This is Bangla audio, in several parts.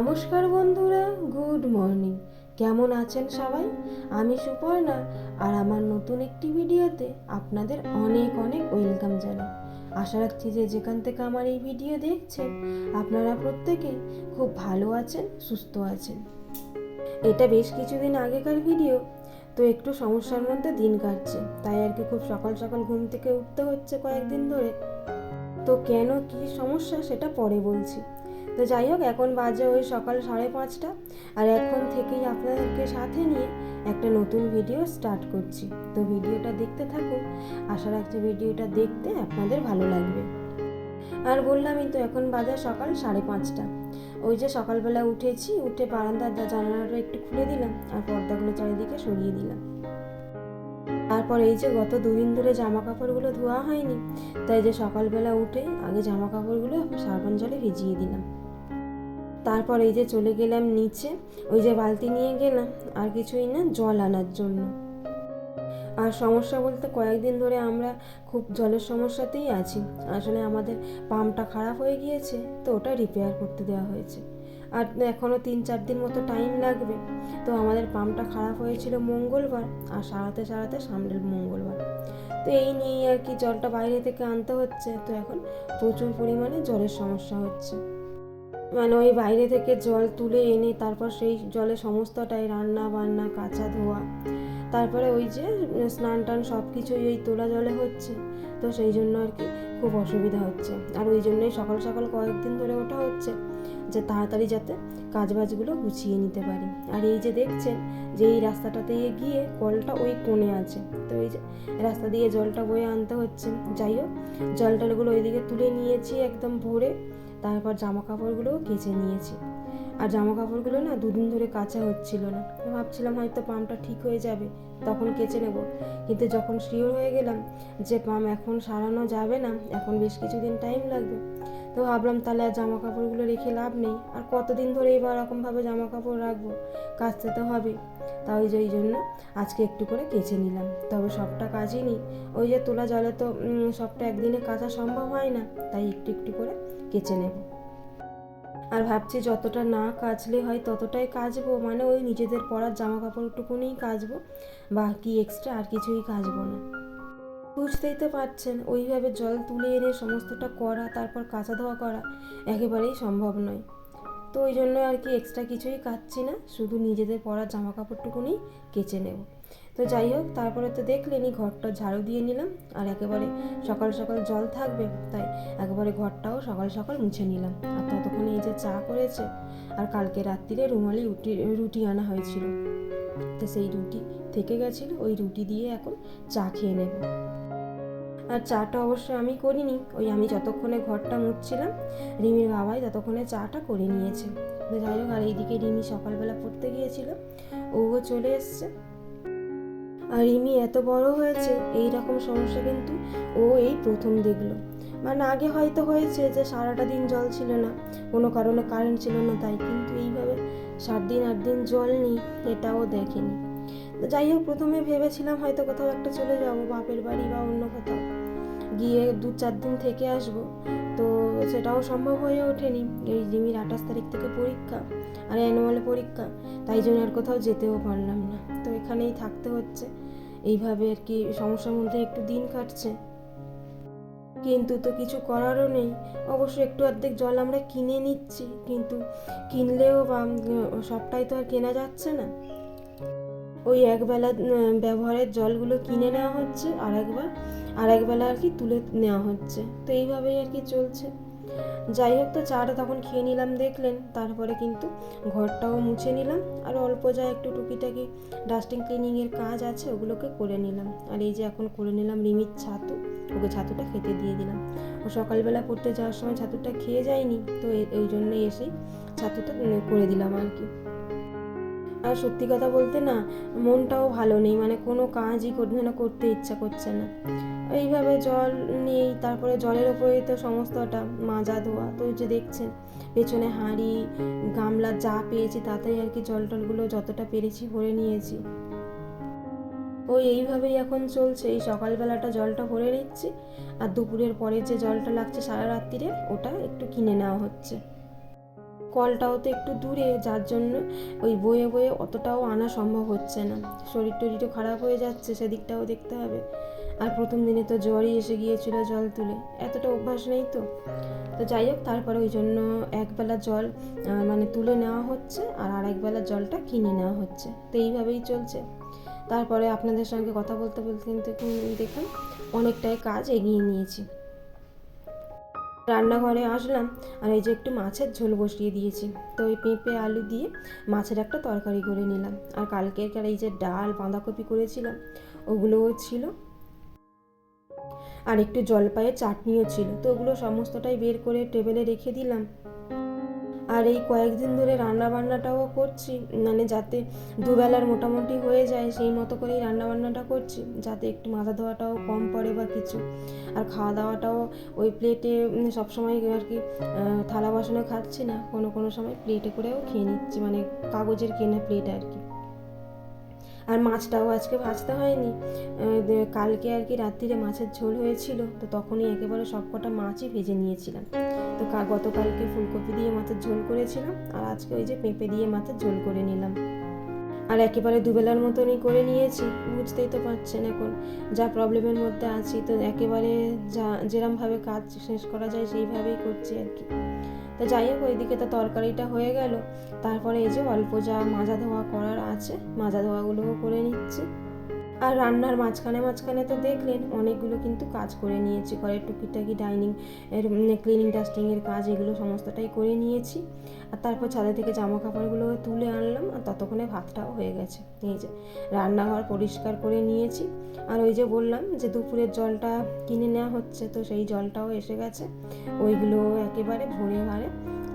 নমস্কার বন্ধুরা, গুড মর্নিং। কেমন আছেন সবাই? আমি সুপর্ণা, আর আমার নতুন একটি ভিডিওতে আপনাদের অনেক অনেক ওয়েলকাম জানাই। আশা রাখছি যে যেখান থেকে আমার এই ভিডিও দেখছেন, আপনারা প্রত্যেকেই খুব ভালো আছেন, সুস্থ আছেন। এটা বেশ কিছুদিন আগেকার ভিডিও, তো একটু সমস্যার মধ্যে দিন কাটছে, তাই আর কি খুব সকাল সকাল ঘুম থেকে উঠতে হচ্ছে কয়েকদিন ধরে। তো কেন কি সমস্যা সেটা পরে বলছি। তো যাই হোক, এখন বাজে ওই সকাল সাড়ে পাঁচটা। আর এখন থেকেই আপনাদেরকে সাথে নিয়ে একটা নতুন ভিডিও স্টার্ট করছি। তো ভিডিওটা দেখতে থাকুন। আশা রাখছি ভিডিওটা দেখতে আপনাদের ভালো লাগবে। আর বললামই তো, এখন বাজে সকাল সাড়ে পাঁচটা। ওই যে সকালবেলা উঠেছি, উঠে বারান্দার জানালাটা একটু খুলে দিলাম আর পর্দাগুলো চারিদিকে সরিয়ে দিলাম। তারপর এই যে গত দুদিন ধরে জামা কাপড়গুলো ধোয়া হয়নি, তাই যে সকালবেলা উঠে আগে জামা কাপড়গুলো সাবান জলে ভিজিয়ে দিলাম। তারপর এই যে চলে গেলাম নিচে, ওই যে বালতি নিয়ে গেলাম, আর কিছুই না, জল আনার জন্য। আর সমস্যা বলতে কয়েকদিন ধরে আমরা খুব জলের সমস্যাতেই আছি। আসলে আমাদের পাম্পটা খারাপ হয়ে গিয়েছে, তো ওটা রিপেয়ার করতে দেওয়া হয়েছে। আর এখনও তিন চার দিন মতো টাইম লাগবে, তো আমাদের পাম্পটা খারাপ হয়েছিল মঙ্গলবার, আর সারাতে সারাতে সামনের মঙ্গলবার। তো এই নিয়েই আর কি জলটা বাইরে থেকে আনতে হচ্ছে, তো এখন প্রচুর পরিমাণে জলের সমস্যা হচ্ছে। মানে ওই বাইরে থেকে জল তুলে এনে তারপর সেই জলে সমস্তটাই রান্না বান্না, কাঁচা ধোয়া। তারপরে ওই যে স্নান টান সব কিছুই ওই তোলা জলে হচ্ছে। তো সেই জন্য আর কি খুব অসুবিধা হচ্ছে। আর ওই জন্যই সকাল সকাল কয়েকদিন ধরে ওঠা হচ্ছে যে তাড়াতাড়ি যাতে কাজবাজগুলো গুছিয়ে নিতে পারি। আর এই যে দেখছেন যে এই রাস্তাটাতে গিয়ে কলটা ওই কোণে আছে। তো এই যে রাস্তা দিয়ে জলটা বয়ে আনতে হচ্ছে। যাই হোক জল টলগুলো ওইদিকে তুলে নিয়েছি একদম ভরে। তারপর জামা কাপড়গুলোও কেচে নিয়েছি। আর জামা কাপড়গুলো না দুদিন ধরে কাচা হচ্ছিল না। ভাবছিলাম হয়তো পাম্পটা ঠিক হয়ে যাবে, তখন কেচে নেব। কিন্তু যখন শিওর হয়ে গেলাম যে পাম্প এখন সারানো যাবে না, এখন বেশ কিছুদিন টাইম লাগবে। তো ভাবলাম তাহলে আর জামা কাপড়গুলো রেখে লাভ নেই। আর কতদিন ধরে এবার এরকমভাবে জামা কাপড় রাখব? কাচতে তো হবে তাই যে এই জন্য আজকে একটু করে কেচে নিলাম। তবে সবটা কাজিনি ওই যে তোলা জলে তো সবটা একদিনে কাচা সম্ভব হয় না। তাই একটু একটু করে কেচে নেব। আর ভাবছি যতটা না কাচলে হয় ততটাই কাচবো। মানে ওই নিজেদের পরার জামা কাপড়টুকুনিই কাচবো। বাকি এক্সট্রা আর কিছুই কাচবো না। বুঝতেই তো পারছেন, ওইভাবে জল তুলে এনে সমস্তটা করা, তারপর কাঁচা ধোয়া করা একেবারেই সম্ভব নয়। তো ওই জন্য আর কি এক্সট্রা কিছুই কাচ্ছি না, শুধু নিজেদের পরার জামা কাপড়টুকুনি কেচে নেব। তো যাই হোক, তারপরে তো দেখলেনি ঘরটা ঝাড়ু দিয়ে নিলাম, আর একেবারে সকাল সকাল জল থাকবে, তাই একেবারে ঘরটাও সকাল সকাল মুছে নিলাম। আর ততক্ষণে এই যে চা করেছে, আর কালকে রাত্রিরে রুমালি রুটি রুটি আনা হয়েছিল। তো সেই রুটি থেকে গেছিল, ওই রুটি দিয়ে এখন চা খেয়ে নেব। আর চাটা অবশ্য আমি করিনি। ওই আমি যতক্ষণে ঘরটা মুছছিলাম, রিমির বাবাই ততক্ষণে চাটা করে নিয়েছে। তো যাই হোক, আর এইদিকে রিমি সকালবেলা পড়তে গিয়েছিল ও চলে এসছে। আর রিমি এত বড় হয়েছে এই রকম সমস্যা কিন্তু ও এই প্রথম দেখল। মানে আগে হয়তো হয়েছে যে সারাটা দিন জল ছিল না, কোনো কারণে কারেন্ট ছিল না, তাই কিন্তু এইভাবে সাত দিন আট দিন জল নেই এটাও দেখেনি। তো যাই হোক, প্রথমে ভেবেছিলাম হয়তো কোথাও একটা চলে যাব, বাপের বাড়ি বা অন্য কোথাও। গিয়ে দু চার দিন থেকে আসব। তো সেটাও সম্ভব হয়ে ওঠেনি। এই রিমির আঠাশ তারিখ থেকে পরীক্ষা, আর অ্যানুয়ালে পরীক্ষা। তাই জন্য আর কোথাও যেতেও পারলাম না। তো এখানেই থাকতে হচ্ছে। এইভাবে আর কি সমস্যার মধ্যে একটু দিন কাটছে। কিন্তু তো কিছু করারও নেই। অবশ্য একটু অর্ধেক জল আমরা কিনে নিচ্ছি। কিন্তু কিনলেও বা সবটাই তো আর কেনা যাচ্ছে না। ওই একবেলা ব্যবহারের জলগুলো কিনে নেওয়া হচ্ছে, আর একবার, আর একবেলা আর কি তুলে নেওয়া হচ্ছে। তো এইভাবেই আর কি চলছে। যাই হোক, তো চাটা তখন খেয়ে নিলাম, দেখলেন। তারপরে কিন্তু ঘরটাও মুছে নিলাম, আর অল্প যা একটু টুকিটাকি ডাস্টিং ক্লিনিংয়ের কাজ আছে, ওগুলোকে করে নিলাম। আর এই যে এখন করে নিলাম রিমির ছাতু, ওকে ছাতুটা খেতে দিয়ে দিলাম। ও সকালবেলা পড়তে যাওয়ার সময় ছাতুটা খেয়ে যায়নি, তো এই জন্যই এসেই ছাতুটা করে দিলাম আর কি। আর সত্যি কথা বলতে না, মনটাও ভালো নেই মানে কোনো কাজই যেন করতে ইচ্ছা করছে না। এইভাবে জল নেই তারপরে জলের ওপরে তো সমস্তটা মাজা ধোয়া, তো যে দেখছেন, পেছনে হাঁড়ি, গামলা যা পেয়েছি, তাতেই আর কি জল টলগুলো যতটা পেরেছি ভরে নিয়েছি। ও এইভাবেই এখন চলছে, এই সকালবেলাটা জলটা ভরে নিচ্ছি, আর দুপুরের পরে যে জলটা লাগছে সারা রাত্রিরে, ওটা একটু কিনে নেওয়া হচ্ছে। কলটাও তো একটু দূরে, যার জন্য ওই বয়ে বয়ে অতটাও আনা সম্ভব হচ্ছে না। শরীর টরিরও খারাপ হয়ে যাচ্ছে, সেদিকটাও দেখতে হবে। আর প্রথম দিনে তো জ্বরই এসে গিয়েছিল জল তুলে। এতটা অভ্যাস নেই তো। তো যাই হোক, তারপরে ওই জন্য একবেলা জল মানে তুলে নেওয়া হচ্ছে আর আরেকবেলা জলটা কিনে নেওয়া হচ্ছে। তো এইভাবেই চলছে। তারপরে আপনাদের সঙ্গে কথা বলতে বলতে কিন্তু দেখলাম অনেকটাই কাজ এগিয়ে নিয়েছি। রান্নাঘরে আসলাম আর এই যে একটু মাছের ঝোল বসিয়ে দিয়েছি। তো ওই পেঁপে, আলু দিয়ে মাছের একটা তরকারি করে নিলাম। আর কালকের এই যে ডাল, বাঁধাকপি করেছিলাম, ওগুলোও ছিল। আর একটু জলপাইয়ের চাটনিও ছিল। তো ওগুলো সমস্তটাই বের করে টেবিলে রেখে দিলাম। আর এই কয়েকদিন ধরে রান্না বান্নাটাও করছি মানে যাতে দুবেলার মোটামুটি হয়ে যায়, সেই মতো করেই রান্না বান্নাটা করছি, যাতে একটু মাথা ধোয়াটাও কম পড়ে বা কিছু। আর খাওয়া দাওয়াটাও ওই প্লেটে সবসময় আর কি থালা বাসনে খাচ্ছি না, কোনো কোনো সময় প্লেটে করেও খেয়ে নিচ্ছি মানে কাগজের কেনা প্লেট আর কি। আর মাছটাও আজকে ভাজতে হয়নি কালকে আর কি রাত্রিরে মাছের ঝোল হয়েছিল, তো তখনই একেবারে সব কটা মাছই ভেজে নিয়েছিলাম। তো গতকালকে ফুলকপি দিয়ে মাছের ঝোল করেছিলাম, আর আজকে ওই যে পেঁপে দিয়ে মাছের ঝোল করে নিলাম। আর একেবারে দুবেলার মতনই করে নিয়েছি, বুঝতেই তো পারছেন এখন। যা প্রবলেমের মধ্যে আছি, তো একেবারে যা যেরমভাবে কাজ শেষ করা যায় সেইভাবেই করছি আর কি। তো যাই হোক, ওইদিকে তো তরকারিটা হয়ে গেল। তারপরে এই যে অল্প যা মাজা ধোয়া করার আছে, মাজা ধোয়াগুলোও করে নিচ্ছি। আর রান্নার মাঝখানে মাঝখানে তো দেখলেন, অনেকগুলো কিন্তু কাজ করে নিয়েছি, ঘরের টুকিটাকি ডাইনিং এর ক্লিনিং ডাস্টিংয়ের কাজ, এগুলো সমস্তটাই করে নিয়েছি। আর তারপর ছাদে থেকে জামা কাপড়গুলো তুলে আনলাম, আর ততক্ষণে ভাতটাও হয়ে গেছে। এই যে, রান্নাঘর পরিষ্কার করে নিয়েছি। আর ওই যে বললাম যে দুপুরের জলটা কিনে নেওয়া হচ্ছে, তো সেই জলটাও এসে গেছে। ওইগুলো একেবারে ভরে ভারে।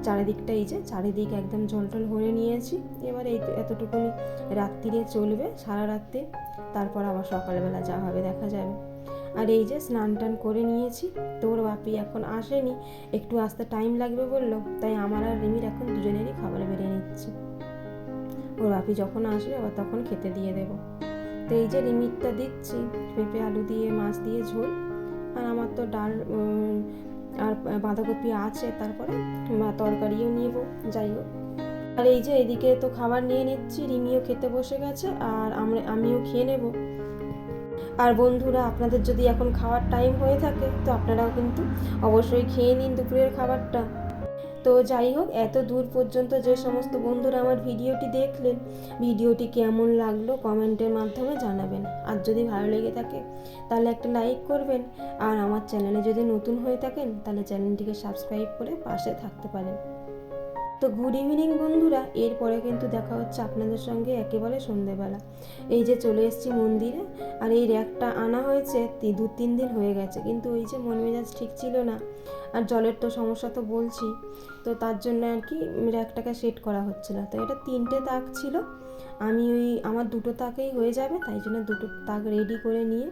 চারিদিকটা এই যে, চারিদিক একদম জল টল ভরে নিয়েছি। এবার এই এতটুকুনি রাত্রিরে চলবে, সারা রাত্রি। তারপর আবার সকালবেলা যা হবে দেখা যাবে। আর এই যে স্নান টান করে নিয়েছি, তোর বাপি এখন আসেনি, একটু আসতে টাইম লাগবে বলল, তাই আমার আর রিমির এখন দুজনেরই খাবার বেড়ে নিচ্ছে। ওর বাপি যখন আসবে, আবার তখন খেতে দিয়ে দেব। তো এই যে রিমিটটা দিচ্ছি, পেঁপে, আলু দিয়ে, মাছ দিয়ে, ঝোল, আর আমার তো ডাল আর বাঁধাকপি আছে, তারপরে তরকারিও নেব, যাই হোক। আর এই যে এদিকে তো খাবার নিয়ে নিচ্ছি, রিমিও খেতে বসে গেছে আর আমরা, আমিও খেয়ে নেব। আর বন্ধুরা, আপনাদের যদি এখন খাওয়ার টাইম হয়ে থাকে, তো আপনারাও কিন্তু অবশ্যই খেয়ে নিন দুপুরের খাবারটা। তো যাই হোক, এত দূর পর্যন্ত যে সমস্ত বন্ধুরা আমার ভিডিওটি দেখলেন, ভিডিওটি কেমন লাগল কমেন্টের মাধ্যমে জানাবেন। আর যদি ভালো লেগে থাকে, তাহলে একটা লাইক করবেন। আর আমার চ্যানেলে যদি নতুন হয়ে থাকেন, তাহলে চ্যানেলটিকে সাবস্ক্রাইব করে পাশে থাকতে পারেন। তো গুড ইভিনিং বন্ধুরা, এরপরে কিন্তু দেখা হচ্ছে আপনাদের সঙ্গে একেবারে সন্ধেবেলা। এই যে চলে এসেছি মন্দিরে, আর এই র্যাকটা আনা হয়েছে দু তিন দিন হয়ে গেছে, কিন্তু ওই যে মন মেজাজ ঠিক ছিল না, আর জলের তো সমস্যা তো বলছি, তো তার জন্য আর কি র্যাকটাকে সেট করা হচ্ছে না। তো এটা তিনটে তাক ছিল, আমি ওই আমার দুটো তাকেই হয়ে যাবে, তাই জন্য দুটো তাক রেডি করে নিয়ে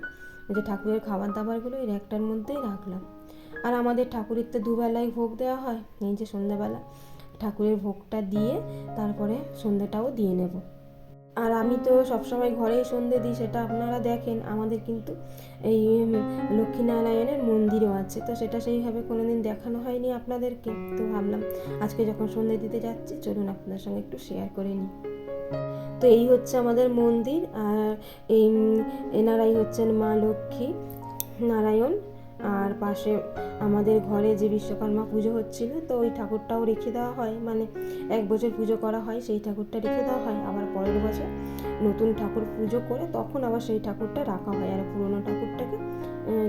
যে ঠাকুরের খাবার দাবারগুলো এই র্যাকটার মধ্যেই রাখলাম। আর আমাদের ঠাকুরের তো দুবেলায় ভোগ দেওয়া হয়, এই যে সন্ধ্যাবেলা ঠাকুরের ভোগটা দিয়ে তারপরে সন্ধ্যেটাও দিয়ে নেব। আর আমি তো সবসময় ঘরেই সন্ধে দিই, সেটা আপনারা দেখেন, আমাদের কিন্তু এই লক্ষ্মীনারায়ণের মন্দিরও আছে, তো সেটা সেইভাবে কোনোদিন দেখানো হয়নি আপনাদেরকে, তো ভাবলাম আজকে যখন সন্ধে দিতে যাচ্ছি, চলুন আপনাদের সঙ্গে একটু শেয়ার করে নিই। তো এই হচ্ছে আমাদের মন্দির, আর এই এনারাই হচ্ছেন মা লক্ষ্মী নারায়ণ। আর পাশে আমাদের ঘরে যে বিশ্বকর্মা পুজো হচ্ছিল, তো ওই ঠাকুরটাও রেখে দেওয়া হয়। মানে এক বছর পুজো করা হয়, সেই ঠাকুরটা রেখে দেওয়া হয়। আবার পরের বছর নতুন ঠাকুর পুজো করে তখন আবার সেই ঠাকুরটা রাখা হয় আর পুরোনো ঠাকুরটাকে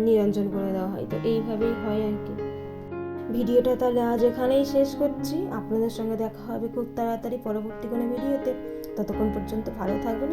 নিরঞ্জন করে দেওয়া হয়। তো এইভাবেই হয় আর কি। ভিডিওটা তাহলে আজ এখানেই শেষ করছি। আপনাদের সঙ্গে দেখা হবে খুব তাড়াতাড়ি পরবর্তী কোনো ভিডিওতে। ততক্ষণ পর্যন্ত ভালো থাকবেন